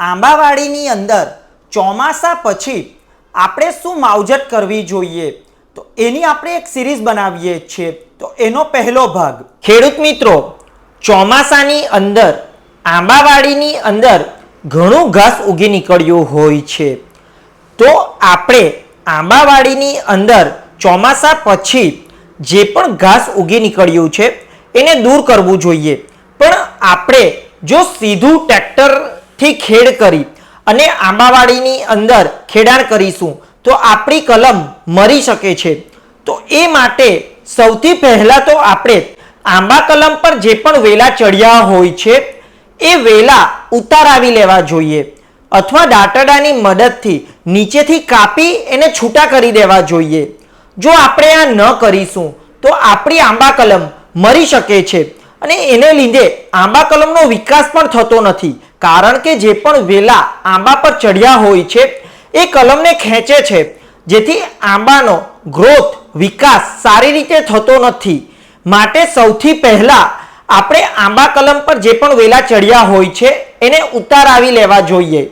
આંબાવાડીની અંદર ચોમાસા પછી આપણે શું માવજત કરવી જોઈએ? તો એની આપણે એક સિરીઝ બનાવીએ છીએ. તો એનો પહેલો ભાગ. ખેડૂત મિત્રો, ચોમાસાની અંદર, આંબાવાડીની અંદર ઘણું ઘાસ ઉગી નીકળ્યું હોય છે. તો આપણે આંબાવાડીની અંદર ચોમાસા પછી જે પણ ઘાસ ઉગી નીકળ્યું છે, એને દૂર કરવું જોઈએ. પણ આપણે જો સીધું ટ્રેક્ટરથી ખેડ કરી અને આંબાવાડીની અંદર ખેડાણ કરીશું, તો આપણી કલમ મરી શકે છે. તો એ માટે સૌથી પહેલાં તો આપણે આંબા કલમ પર જે પણ વેલા ચડ્યા હોય છે, એ વેલા ઉતારાવી લેવા જોઈએ. અથવા દાંતડાની મદદથી નીચેથી કાપી એને છૂટા કરી દેવા જોઈએ. જો આપણે આ ન કરીશું, તો આપણી આંબા કલમ મરી શકે છે. અને એને લીધે આંબા કલમનો વિકાસ પણ થતો નથી. કારણ કે જે પણ વેલા આંબા પર ચડ્યા હોય છે, એ કલમને ખેંચે છે. જેથી આંબાનો ગ્રોથ, વિકાસ સારી રીતે થતો નથી. માટે સૌથી પહેલા આપણે આંબા કલમ પર જે પણ વેલા ચડ્યા હોય છે, એને ઉતારાવી લેવા જોઈએ.